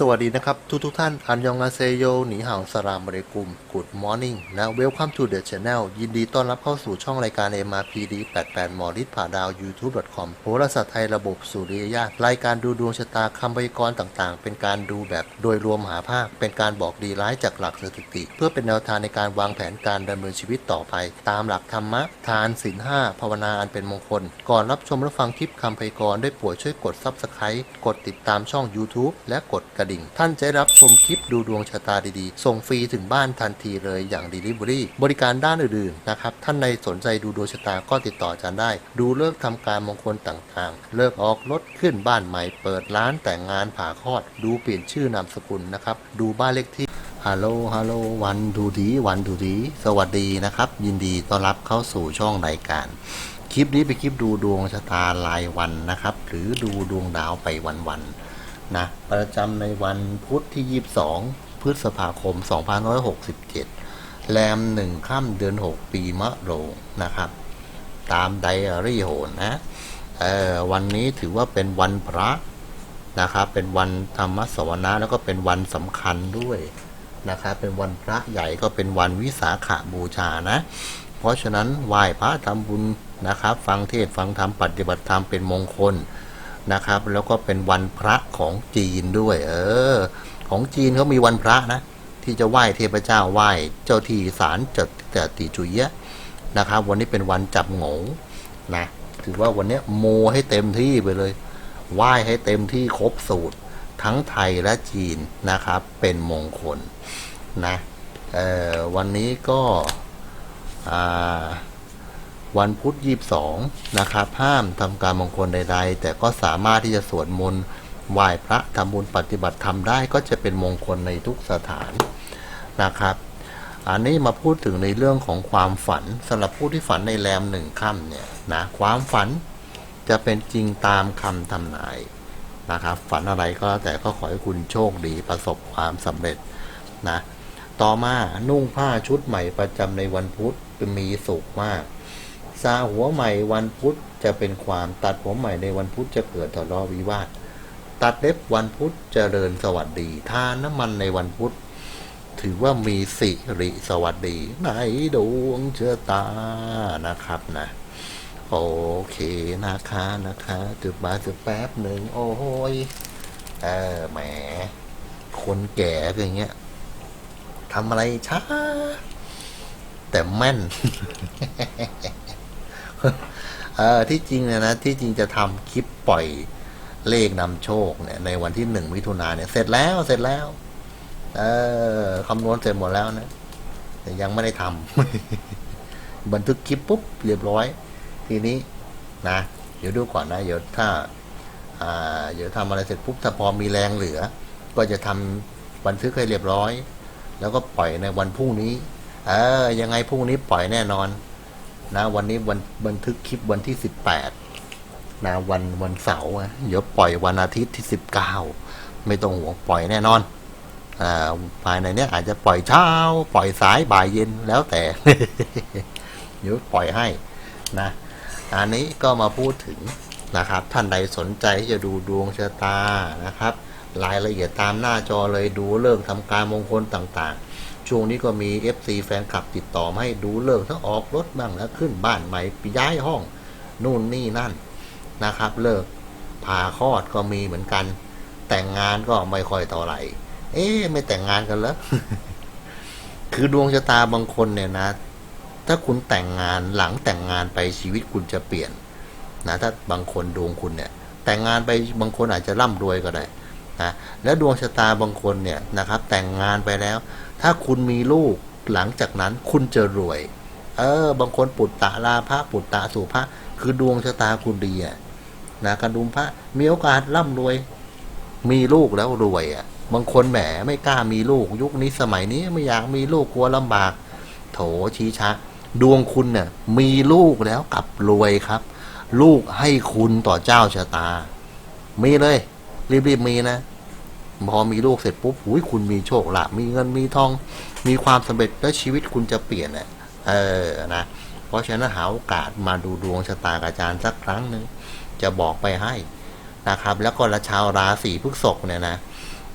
สวัสดีนะครับ ทุกทุกท่าน อันยองอาเซโยหนีห่าวสลามบริกุม Good Morning และ Welcome to the Channel ยินดีต้อนรับเข้าสู่ช่องรายการ MRPD 88หมอฤทธิ์ผ่าดาว YouTube.com โหราศาสตร์ไทยระบบสุริยญาตรายการดูดวงชะตาคำพยากรณ์ต่างๆ เป็นการดูแบบโดยรวมหาภาค เป็นการบอกดีร้ายจากหลักสถิติ เพื่อเป็นแนวทางในการวางแผนการดำเนินชีวิตต่อไป ตามหลักธรรมะ ทานศีลห้าภาวนาอันเป็นมงคล ก่อนรับชมและฟังคลิปคำพยากรณ์ได้โปรดช่วยกด Subscribe กดติดตามช่อง YouTube และกดกระดิ่ง ท่านจะได้รับชมคลิปดูดวงชะตาดีๆ ส่งฟรีถึงบ้านทันทีเลยอย่าง Delivery บริการด้านอื่นๆนะครับ ท่านในสนใจดูดวงชะตาก็ติดต่ออาจารย์ได้ ดูเลิกษ์ทำการมงคลต่างๆ เลิกออกรถขึ้นบ้านใหม่ เปิดร้านแต่งงานผ่าคลอด ดูเปลี่ยนชื่อนามสกุลนะครับ ดูบ้านเลขที่ฮัลโหล ฮัลโหล วันดูดีวันดูดี สวัสดีนะครับ ยินดีต้อนรับเข้าสู่ช่องรายการ คลิปนี้เป็นคลิปดูดวงชะตารายวันนะครับ หรือดูดวงดาวไปวันๆ นะประจำในวันพุธที่ 22 พฤษภาคม 2567 แรมหนึ่งค่ำเดือน 6 ปีมะโรงนะครับ ตามไดอารี่โหนนะวันนี้ถือว่าเป็นวันพระนะครับ เป็นวันธรรมสวนะแล้วก็เป็นวันสำคัญด้วยนะครับ เป็นวันพระใหญ่ก็เป็นวันวิสาขบูชานะ เพราะฉะนั้นไหว้พระทำบุญนะครับ ฟังเทศฟังธรรมปฏิบัติธรรมเป็นมงคล นะครับ แล้วก็เป็นวันพระของจีนด้วย เออ ของจีนเขามีวันพระนะ ที่จะไหว้เทพเจ้าไหว้เจ้าที่ศาลจัดแต่ติจุยะนะครับ วันนี้เป็นวันจับงงนะถือว่าวันนี้โมให้เต็มที่ไปเลยไหว้ให้เต็มที่ครบสูตร ทั้งไทยและจีนนะครับ เป็นมงคลนะเออวันนี้ก็อ่า วันพุธยี่สองนะครับ ห้ามทำการมงคลใด ๆ แต่ก็สามารถที่จะสวดมนต์ไหว้พระทำบุญปฏิบัติธรรมได้ก็จะเป็นมงคลในทุกสถานนะครับ อันนี้มาพูดถึงในเรื่องของความฝันสำหรับผู้ที่ฝันในแรมหนึ่งค่ำเนี่ยนะความฝันจะเป็นจริงตามคำทำนายนะครับ ฝันอะไรก็แล้วแต่ก็ขอให้คุณโชคดีประสบความสำเร็จนะต่อมานุ่งผ้าชุดใหม่ประจำในวันพุธมีสุขมาก ซาหัวใหม่วันพุธจะเป็นความตัดหัวใหม่ในวันพุธจะเกิดทะเลาะวิวาท ตัดเล็บวันพุธเจริญสวัสดีทานน้ำมันในวันพุธ ถือว่ามีสิริสวัสดีในดวงเชะตานะครับนะโอเคนะคะนะคะจุดมาจุดแป๊บหนึ่งโอ้โหยเออแหม คนแก่อย่างเงี้ยทำอะไรช้า แต่แม่น เออที่จริงเนี่ยนะที่จริงจะทำคลิปปล่อยเลขนำโชคเนี่ยในวันที่หนึ่งมิถุนาเนี่ยเสร็จแล้วเสร็จแล้ว เออคำนวณเสร็จหมดแล้วนะแต่ยังไม่ได้ทำบันทึกคลิปปุ๊บเรียบร้อย ทีนี้นะเดี๋ยวดูก่อนนะเดี๋ยวถ้าอ่าเดี๋ยวทำอะไรเสร็จปุ๊บถ้าพอมีแรงเหลือ ก็จะทำบันทึกให้เรียบร้อย แล้วก็ปล่อยในวันพรุ่งนี้ เออยังไงพรุ่งนี้ปล่อยแน่นอน นะวันนี้วันบันทึกคลิปวันที่สิบแปดนะวันวันเสาร์อะเดี๋ยวปล่อยวันอาทิตย์ที่สิบเก้าไม่ต้องห่วงปล่อยแน่นอนอ่าภายในเนี้ยอาจจะปล่อยเช้า ปล่อยสายบ่ายเย็นแล้วแต่เดี๋ยวปล่อยให้นะอันนี้ก็มาพูดถึงนะครับ ท่านใดสนใจที่จะดูดวงชะตานะครับ รายละเอียดตามหน้าจอเลยดูเลิกษ์ทำการมงคลต่าง ช่วงนี้ก็มี FC แฟนคลับติดต่อมาให้ดูเลิกทั้งออกรถบ้างแล้วขึ้นบ้านใหม่ย้ายห้องนู่นนี่นั่นนะครับ เลิกผ่าคลอดก็มีเหมือนกัน แต่งงานก็ไม่ค่อยต่อไหร่ เอ๊ะไม่แต่งงานกันแล้วคือดวงชะตาบางคนเนี่ยนะ ถ้าคุณแต่งงานหลังแต่งงานไปชีวิตคุณจะเปลี่ยนนะถ้าบางคนดวงคุณเนี่ย แต่งงานไปบางคนอาจจะร่ำรวยก็ได้ นะแล้วดวงชะตาบางคนเนี่ยนะครับแต่งงานไปแล้ว ถ้าคุณมีลูกหลังจากนั้นคุณจะรวย เออ บางคนปุตตะลาภะปุตตะสุภะคือดวงชะตาคุณดีอะนะกระดุมพระมีโอกาสร่ำรวย มีลูกแล้วรวยอะบางคนแหมไม่กล้ามีลูก ยุคนี้สมัยนี้ไม่อยากมีลูกกลัวลำบาก โถชี้ชะดวงคุณเนี่ยมีลูกแล้วกลับรวยครับ ลูกให้คุณต่อเจ้าชะตา มีเลย รีบๆมีนะพอมีลูกเสร็จปุ๊บหุยคุณมีโชคลาภมีเงินมีทอง มีความสำเร็จแล้วชีวิตคุณจะเปลี่ยนเนี่ยเออนะ เพราะฉะนั้นหาโอกาสมาดูดวงชะตากับอาจารย์สักครั้งหนึ่งจะบอกไปให้นะครับ แล้วก็ละชาวราศีพฤษภเนี่ยนะ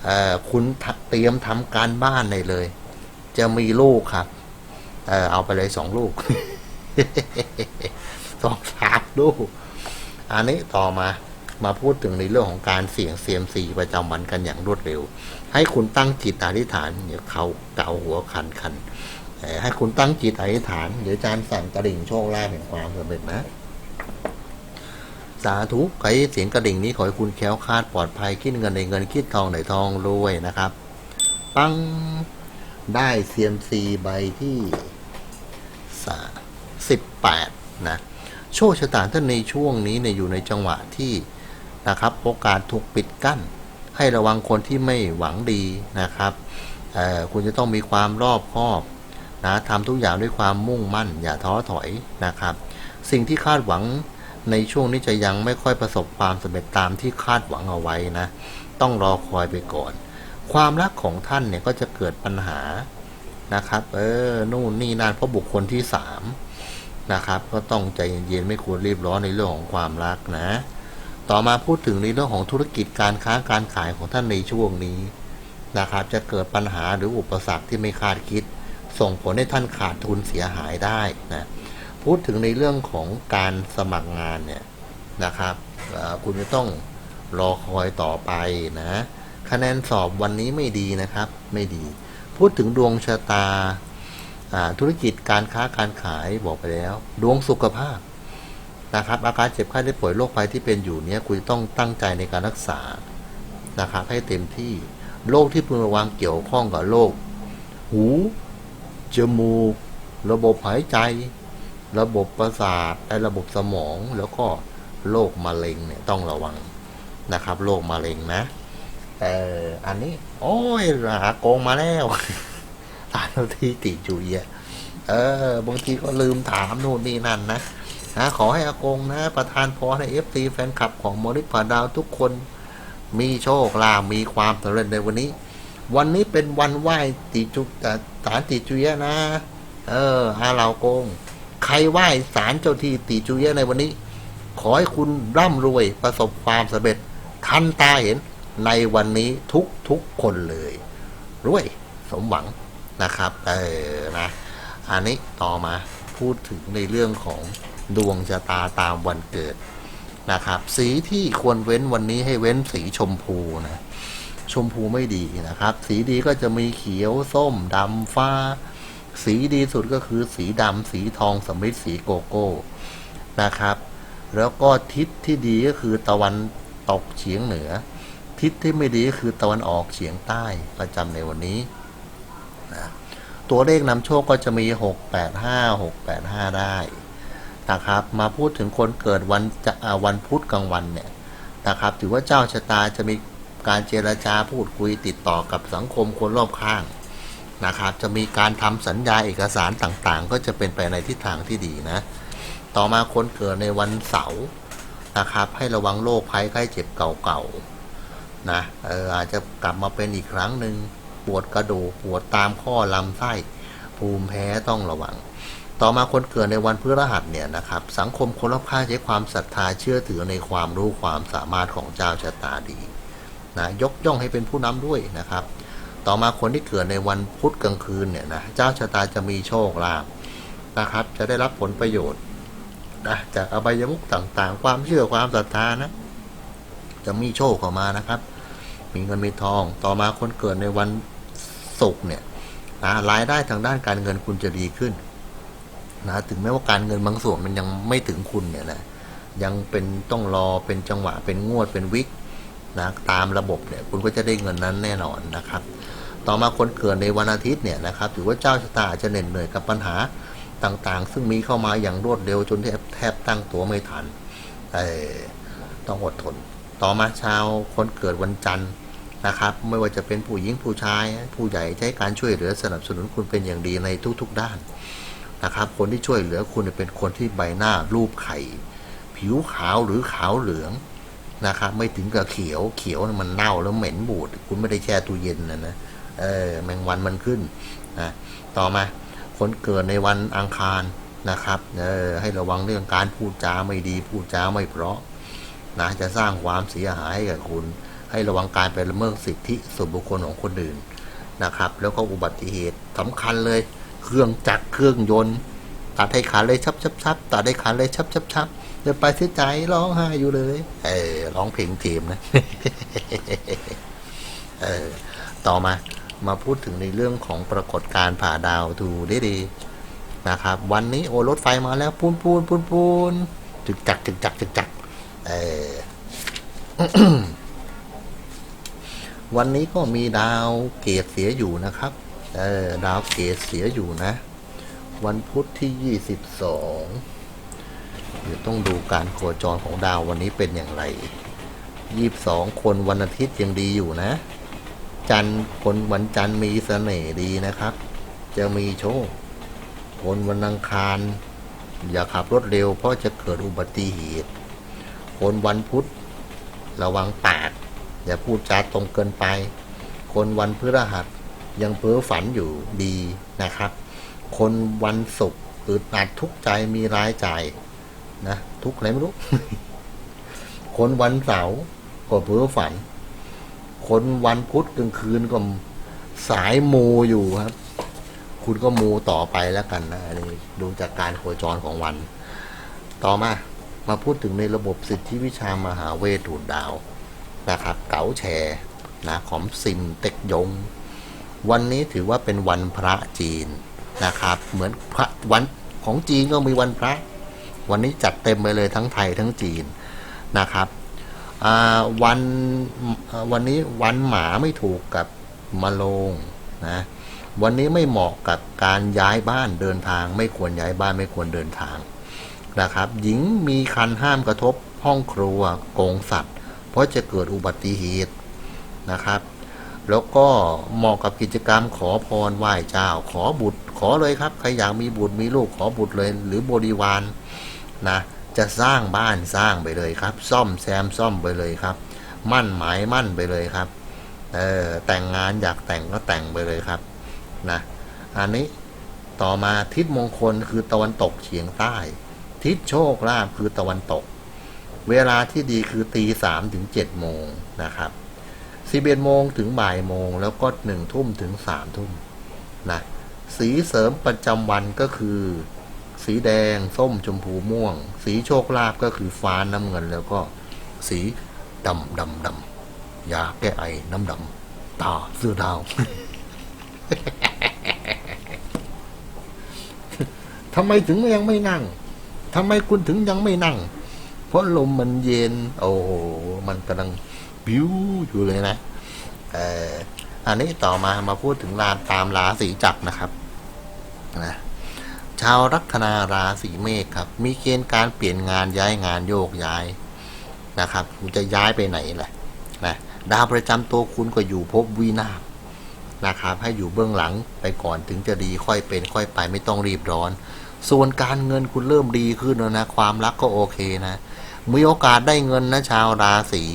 เออคุณเตรียมทำการบ้านได้เลย จะมีลูกครับ เออเอาไปเลยสองลูกสองสามลูก อันนี้ต่อมา มาพูดถึงในเรื่องของการเสี่ยงเซียมซีประจำวันกันอย่างรวดเร็ว ให้คุณตั้งจิตอธิษฐานเดี๋ยวเขาเกาหัวคันคันให้คุณตั้งจิตอธิษฐานเดี๋ยวอาจารย์สั่นกระดิ่งโชคลาภแห่งความสำเร็จนะสาธุไก่เสียงกระดิ่งนี้ขอให้คุณแคล้วคลาดปลอดภัยคิดเงินในเงินคิดทองในทองรวยนะครับ ปังได้เซียมซีใบที่สาสิบแปดนะโชคชะตาท่านในช่วงนี้เนี่ยอยู่ในจังหวะที่ นะครับ โอกาสถูกปิดกั้น ให้ระวังคนที่ไม่หวังดีนะครับคุณจะต้องมีความรอบคอบนะทำทุกอย่างด้วยความมุ่งมั่น อย่าท้อถอยนะครับ สิ่งที่คาดหวังในช่วงนี้จะยังไม่ค่อยประสบความสำเร็จตามที่คาดหวังเอาไว้นะ ต้องรอคอยไปก่อน ความรักของท่านเนี่ยก็จะเกิดปัญหานะครับ เออ นู่นนี่นั่นเพราะบุคคลที่สามนะครับ ก็ต้องใจเย็นๆไม่ควรรีบร้อนในเรื่องของความรักนะ ต่อมาพูดถึงในเรื่องของธุรกิจการค้าการขายของท่านในช่วงนี้นะครับจะเกิดปัญหาหรืออุปสรรคที่ไม่คาดคิด ส่งผลให้ท่านขาดทุนเสียหายได้นะพูดถึงในเรื่องของการสมัครงานเนี่ยนะครับคุณจะต้องรอคอยต่อไปนะคะแนนสอบวันนี้ไม่ดีนะครับไม่ดี พูดถึงดวงชะตาอ่าธุรกิจการค้าการขายบอกไปแล้ว ดวงสุขภาพ นะครับอาการเจ็บไข้ได้ป่วยโรคภัยที่เป็นอยู่เนี้ยคุณต้องตั้งใจในการรักษานะครับให้เต็มที่โรคที่พึงระวังเกี่ยวข้องกับโรคหูจมูก ระบบหายใจ ระบบประสาทและระบบสมองแล้วก็โรคมะเร็งเนี่ยต้องระวังนะครับโรคมะเร็งนะแต่อันนี้ โอ้ยหาโกงมาแล้วตานทีติจุยอะเออบางทีก็ลืมถามนู่นนี่นั่นนะ นะขอให้อากงนะ ประธานพรให้เอฟซีแฟนคลับของมอริพาดาวทุกคนมีโชคลาภมีความสำเร็จในวันนี้ วันนี้เป็นวันไหว้ติจุเอ่อศาลติจุยะนะ เอออาเหลาโกง ใครไหว้ศาลเจ้าที่ติจุยะในวันนี้ ขอให้คุณร่ำรวยประสบความสำเร็จ ทันตาเห็นในวันนี้ทุกทุกคนเลยรวยสมหวังนะครับ เออนะ อันนี้ต่อมาพูดถึงในเรื่องของ ดวงชะตาตามวันเกิดนะครับ สีที่ควรเว้นวันนี้ให้เว้นสีชมพูนะชมพูไม่ดีนะครับ สีดีก็จะมีเขียวส้มดำฟ้า สีดีสุดก็คือสีดำสีทองสำริดสีโกโก้นะครับ แล้วก็ทิศที่ดีก็คือตะวันตกเฉียงเหนือ ทิศที่ไม่ดีก็คือตะวันออกเฉียงใต้ประจำในวันนี้นะตัวเลขนำโชคก็จะมี 6 8 5 6 8 5 ได้ นะครับ มาพูดถึงคนเกิดวันจะวันพุธกลางวันเนี่ยนะครับ ถือว่าเจ้าชะตาจะมีการเจรจาพูดคุยติดต่อกับสังคมคนรอบข้างนะครับ จะมีการทำสัญญาเอกสารต่างๆ ก็จะเป็นไปในทิศทางที่ดีนะ ต่อมาคนเกิดในวันเสาร์นะครับ ให้ระวังโรคภัยไข้เจ็บเก่าๆนะเอออาจจะกลับมาเป็นอีกครั้งหนึ่งปวดกระดูกปวดตามข้อลำไส้ภูมิแพ้ต้องระวัง ต่อมาคนเกิดในวันพฤหัสเนี่ยนะครับสังคมคนรอบข้างใช้ความศรัทธาเชื่อถือในความรู้ความสามารถของเจ้าชะตาดีนะยกย่องให้เป็นผู้นำด้วยนะครับ ต่อมาคนที่เกิดในวันพุธกลางคืนเนี่ยนะเจ้าชะตาจะมีโชคลาภนะครับ จะได้รับผลประโยชน์นะจากอบายมุขต่างๆ ความเชื่อความศรัทธานะจะมีโชคเข้ามานะครับ มีเงินมีทอง ต่อมาคนเกิดในวันศุกร์เนี่ยนะรายได้ทางด้านการเงินคุณจะดีขึ้น นะถึงแม้ว่าการเงินบางส่วนมันยังไม่ถึงคุณเนี่ยนะยังเป็นต้องรอเป็นจังหวะเป็นงวดเป็นวิกนะตามระบบเนี่ยคุณก็จะได้เงินนั้นแน่นอนนะครับ ต่อมาคนเกิดในวันอาทิตย์เนี่ยนะครับถือว่าเจ้าชะตาจะเหน็ดเหนื่อยกับปัญหาต่างๆ ซึ่งมีเข้ามาอย่างรวดเร็วจนแทบแทบตั้งตัวไม่ทันต้องอดทน ต่อมาชาวคนเกิดวันจันทร์นะครับ ไม่ว่าจะเป็นผู้หญิงผู้ชาย ผู้ใหญ่ใช้การช่วยเหลือสนับสนุนคุณเป็นอย่างดีในทุกๆด้าน นะครับ คนที่ช่วยเหลือคุณเป็นคนที่ใบหน้ารูปไข่ ผิวขาวหรือขาวเหลืองนะครับไม่ถึงกับเขียวเขียวมันเน่าแล้วเหม็นบูด คุณไม่ได้แช่ตู้เย็นนะนะเออแมงวันมันขึ้นนะต่อมาคนเกิดในวันอังคารนะครับเออให้ระวังเรื่องการพูดจาไม่ดีพูดจาไม่เพราะนะจะสร้างความเสียหายให้กับคุณ ให้ระวังการไปละเมิดสิทธิส่วนบุคคลของคนอื่นนะครับ แล้วก็อุบัติเหตุสำคัญเลย เครื่องจักรเครื่องยนต์ ตัดให้ขาดเลยชับชับชับตัดให้ขาดเลยชับชับชับเดี๋ยวไปเสียใจร้องไห้อยู่เลย เออร้องเพลงทีมนะเออต่อมามาพูดถึงในเรื่องของปรากฏการณ์ผ่าดาวดูได้ดีนะครับ วันนี้โอ้รถไฟมาแล้วปูนปูนปูนปูนจึกจักจึกจักจึกจักเออวันนี้ก็มีดาวเกตเสียอยู่นะครับ เออดาวเกตเสียอยู่นะ วันพุธที่ยี่สิบสองเดี๋ยวต้องดูการโคจรของดาววันนี้เป็นอย่างไรยี่สิบสองคนวันอาทิตย์ยังดีอยู่นะ จันคนวันจันมีเสน่ห์ดีนะครับ จะมีโชค คนวันอังคาร อย่าขับรถเร็วเพราะจะเกิดอุบัติเหตุ คนวันพุธ ระวังปาก อย่าพูดจาตรงเกินไป คนวันพฤหัส ยังเพ้อฝันอยู่ดีนะครับ คนวันศุกร์อึดอัดทุกใจมีรายจ่ายนะทุกอะไรไม่รู้ คนวันเสาร์ก็เพ้อฝัน คนวันพุธกลางคืนก็สายมูอยู่ครับ คุณก็มูต่อไปแล้วกันนะอันนี้ดูจากการโคจรของวัน ต่อมามาพูดถึงในระบบสิทธิวิชามหาเวทูดดาวนะครับ เก๋าแชร์นะของซิมเต็กยง วันนี้ถือว่าเป็นวันพระจีนนะครับ เหมือนพระวันของจีนก็มีวันพระ วันนี้จัดเต็มไปเลยทั้งไทยทั้งจีนนะครับวันวันนี้วันหมาไม่ถูกกับมะโรงนะวันนี้ไม่เหมาะกับการย้ายบ้านเดินทาง ไม่ควรย้ายบ้านไม่ควรเดินทางนะครับ หญิงมีคันห้ามกระทบห้องครัวโกงสัตว์ เพราะจะเกิดอุบัติเหตุนะครับ แล้วก็เหมาะกับกิจกรรมขอพรไหว้เจ้า ขอบุตร ขอเลยครับ ใครอยากมีบุตรมีลูกขอบุตรเลย หรือบริวารนะจะสร้างบ้านสร้างไปเลยครับ ซ่อมแซมซ่อมไปเลยครับ มั่นหมายมั่นไปเลยครับเออแต่งงานอยากแต่งก็แต่งไปเลยครับนะอันนี้ต่อมาทิศมงคลคือตะวันตกเฉียงใต้ ทิศโชคลาภคือตะวันตก เวลาที่ดีคือตีสามถึงเจ็ดโมงนะครับ สิบเอ็ดโมงถึงบ่ายโมง แล้วก็หนึ่งทุ่มถึงสามทุ่มนะสีเสริมประจำวันก็คือ สีแดง ส้มชมพูม่วง สีโชคลาภก็คือฟ้าน้ำเงิน แล้วก็สีดำดำดำยาแก้ไอน้ำดำตาเสื้อดาวทำไมถึงยังไม่นั่งทำไมคุณถึงยังไม่นั่ง เพราะลมมันเย็น โอ้โหมันกำลัง บิ้วอยู่เลยนะเอ่ออันนี้ต่อมามาพูดถึงราตามราศีจักรนะครับนะชาวลัคนาราศีเมษครับ มีเกณฑ์การเปลี่ยนงานย้ายงานโยกย้ายนะครับคุณจะย้ายไปไหนแหละนะดาวประจำตัวคุณก็อยู่ภพวินาศนะครับ ให้อยู่เบื้องหลังไปก่อนถึงจะดีค่อยเป็นค่อยไปไม่ต้องรีบร้อน ส่วนการเงินคุณเริ่มดีขึ้นแล้วนะ ความรักก็โอเคนะ มีโอกาสได้เงินนะชาวราศี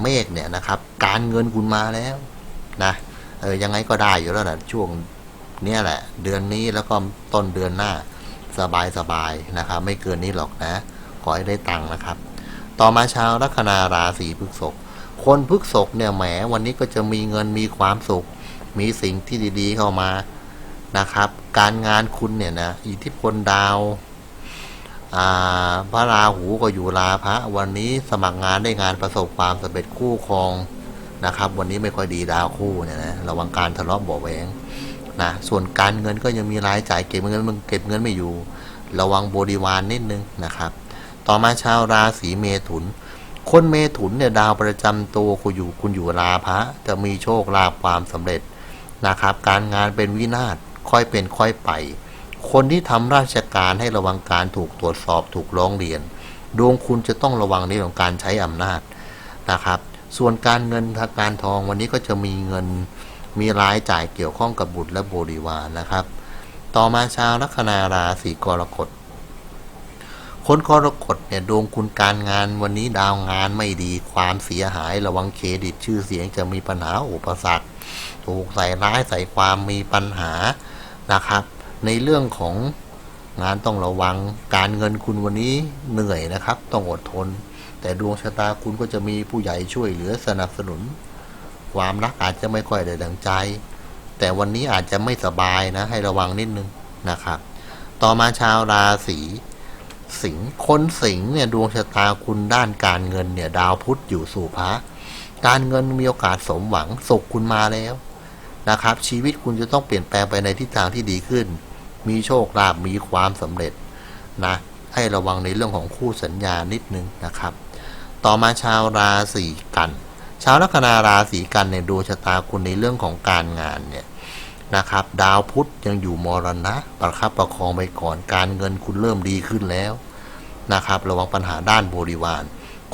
เมษเนี่ยนะครับ การเงินคุณมาแล้วนะเออยังไงก็ได้อยู่แล้วนะช่วงเนี้ยแหละ เดือนนี้แล้วก็ต้นเดือนหน้าสบายสบายนะครับ ไม่เกินนี้หรอกนะขอให้ได้ตังค์นะครับ ต่อมาชาวลัคนาราศีพฤษภคนพฤกษกเนี่ยแหมวันนี้ก็จะมีเงินมีความสุข มีสิ่งที่ดีๆเข้ามานะครับ การงานคุณเนี่ยนะอิทธิพลดาว พระราหูก็อยู่ราพระ วันนี้สมัครงานได้งานประสบความสำเร็จคู่ครองนะครับ วันนี้ไม่ค่อยดีดาวคู่เนี่ยนะระวังการทะเลาะเบาะแหวงนะส่วนการเงินก็ยังมีรายจ่ายเก็บเงินมันเก็บเงินไม่อยู่ ระวังบริวารนนิดนึงนะครับ ต่อมาชาวราศีเมถุน คนเมถุนเนี่ยดาวประจำตัวคุณอยู่คุณอยู่ราพระ จะมีโชคลาภความสำเร็จนะครับ การงานเป็นวินาศค่อยเป็นค่อยไป คนที่ทำราชการให้ระวังการถูกตรวจสอบถูกร้องเรียน ดวงคุณจะต้องระวังในเรื่องของการใช้อำนาจนะครับ ส่วนการเงินทางการทองวันนี้ก็จะมีเงินมีรายจ่ายเกี่ยวข้องกับบุตรและบริวารนะครับ ต่อมาชาวลัคนาราศีกรกฎคนกรกฎเนี่ยดวงคุณการงานวันนี้ดาวงานไม่ดีความเสียหายระวังเครดิตชื่อเสียงจะมีปัญหาอุปสรรคถูกใส่ร้ายใส่ความมีปัญหานะครับ ในเรื่องของงานต้องระวังการเงินคุณวันนี้เหนื่อยนะครับ ต้องอดทน แต่ดวงชะตาคุณก็จะมีผู้ใหญ่ช่วยเหลือสนับสนุน ความรักอาจจะไม่ค่อยได้ดังใจ แต่วันนี้อาจจะไม่สบายนะ ให้ระวังนิดนึงนะครับ ต่อมาชาวราศีสิงห์คนสิงห์เนี่ยดวงชะตาคุณด้านการเงินเนี่ย ดาวพุธอยู่สู่พระการเงินมีโอกาสสมหวังสุขคุณมาแล้วนะครับ ชีวิตคุณจะต้องเปลี่ยนแปลงไปในทิศทางที่ดีขึ้น มีโชคลาภมีความสำเร็จนะให้ระวังในเรื่องของคู่สัญญานิดนึงนะครับ ต่อมาชาวราศีกัน ชาวลัคนาราศีกันในยดวงชะตาคุณในเรื่องของการงานเนี่ยนะครับ ดาวพุธยังอยู่มรณะ ประคับประคองไปก่อนการเงินคุณเริ่มดีขึ้นแล้วนะครับ ระวังปัญหาด้านบริวาร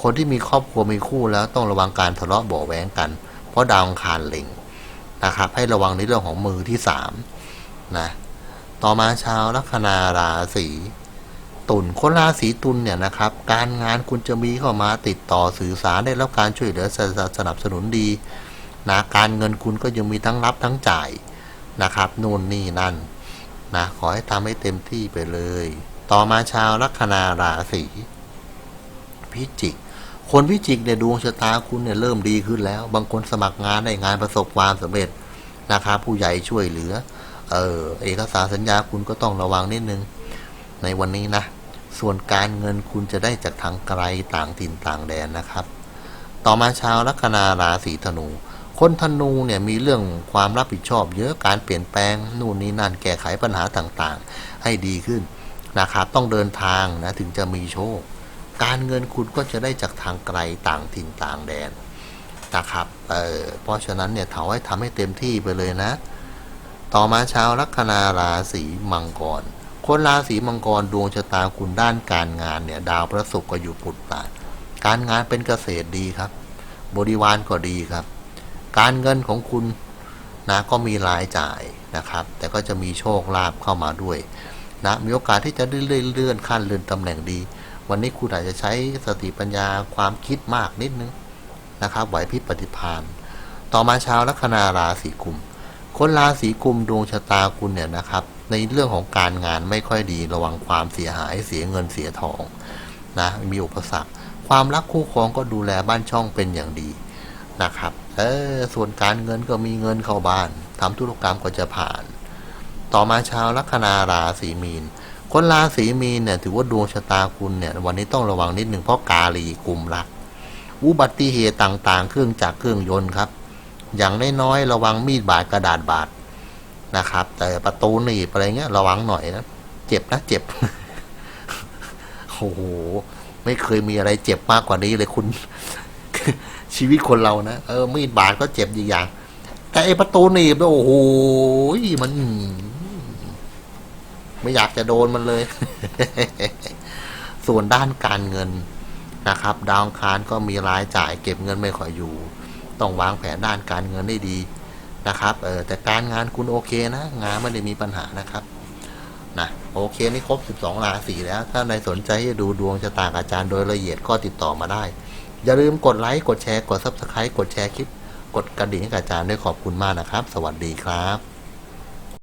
คนที่มีครอบครัวมีคู่แล้วต้องระวังการทะเลาะเบาแหวงกัน เพราะดาวอังคารเล็งนะครับ ให้ระวังในเรื่องของมือที่สามนะ ต่อมาชาวลัคนาราศีตุลคนราศีตุลเนี่ยนะครับ การงานคุณจะมีเข้ามาติดต่อสื่อสารได้รับการช่วยเหลือสนับสนุนดีนะการเงินคุณก็ยังมีทั้งรับทั้งจ่ายนะครับนู่นนี่นั่นนะขอให้ทำให้เต็มที่ไปเลย ต่อมาชาวลัคนาราศีพิจิก คนพิจิกเนี่ยดวงชะตาคุณเนี่ยเริ่มดีขึ้นแล้ว บางคนสมัครงานได้งานประสบความสำเร็จนะครับผู้ใหญ่ช่วยเหลือ เออเอกสารสัญญาคุณก็ต้องระวังนิดนึง ในวันนี้นะ ส่วนการเงินคุณจะได้จากทางไกลต่างถิ่นต่างแดนนะครับ ต่อมาชาวลัคนาราศีธนู คนธนูเนี่ยมีเรื่องความรับผิดชอบ เยอะการเปลี่ยนแปลงนู่นนี่นั่นแก้ไขปัญหาต่างๆ ให้ดีขึ้นนะครับต้องเดินทางนะถึงจะมีโชค การเงินคุณก็จะได้จากทางไกลต่างถิ่นต่างแดนนะครับเออเพราะฉะนั้นเนี่ยเถาให้ทำให้เต็มที่ไปเลยนะ ต่อมาชาวลัคนาราศีมังกร คนราศีมังกรดวงชะตาคุณด้านการงานเนี่ยดาวพระศุกร์ก็อยู่ปุตตาการงานเป็นเกษตรดีครับ บริวารก็ดีครับ การเงินของคุณนะก็มีรายจ่ายนะครับ แต่ก็จะมีโชคลาภเข้ามาด้วยนะมีโอกาสที่จะเลื่อนเลื่อนขั้นเลื่อนตำแหน่งดี วันนี้คุณอาจจะใช้สติปัญญาความคิดมากนิดนึงนะครับไหวพริบปฏิภาณต่อมาชาวลัคนาราศีกุม คนราศีกุมดวงชะตาคุณเนี่ยนะครับ ในเรื่องของการงานไม่ค่อยดีระวังความเสียหายเสียเงินเสียทองนะมีอุปสรรค ความรักคู่ครองก็ดูแลบ้านช่องเป็นอย่างดีนะครับเออส่วนการเงินก็มีเงินเข้าบ้านทำธุรกรรมก็จะผ่าน ต่อมาชาวลัคนาราศีมีน คนราศีมีนเนี่ยถือว่าดวงชะตาคุณเนี่ยวันนี้ต้องระวังนิดหนึ่งเพราะกาลีกลุ่มรัก อุบัติเหตุต่างๆ เครื่องจักรเครื่องยนต์ครับ อย่างน้อยๆระวังมีดบาดกระดาษบาดนะครับ แต่ประตูหนีบอะไรเงี้ยระวังหน่อยนะเจ็บนะเจ็บโอ้โหไม่เคยมีอะไรเจ็บมากกว่านี้เลยคุณ ชีวิตคนเรานะเออมีดบาดก็เจ็บอีกอย่าง แต่ไอประตูหนีบโอ้โหมัน ไม่อยากจะโดนมันเลย ส่วนด้านการเงินนะครับ ดาวคารก็มีรายจ่ายเก็บเงินไม่ค่อยอยู่ ต้องวางแผนด้านการเงินได้ดีนะครับเออแต่การงานคุณโอเคนะ งานไม่ได้มีปัญหานะครับนะโอเคนี่ครบ 12 ราศีแล้ว ถ้าในสนใจจะดูดวงชะตาอาจารย์โดยละเอียดก็ติดต่อมาได้ อย่าลืมกดไลค์กดแชร์กด Subscribe กดแชร์คลิป กดกระดิ่งให้อาจารย์ด้วยขอบคุณมากนะครับ สวัสดีครับ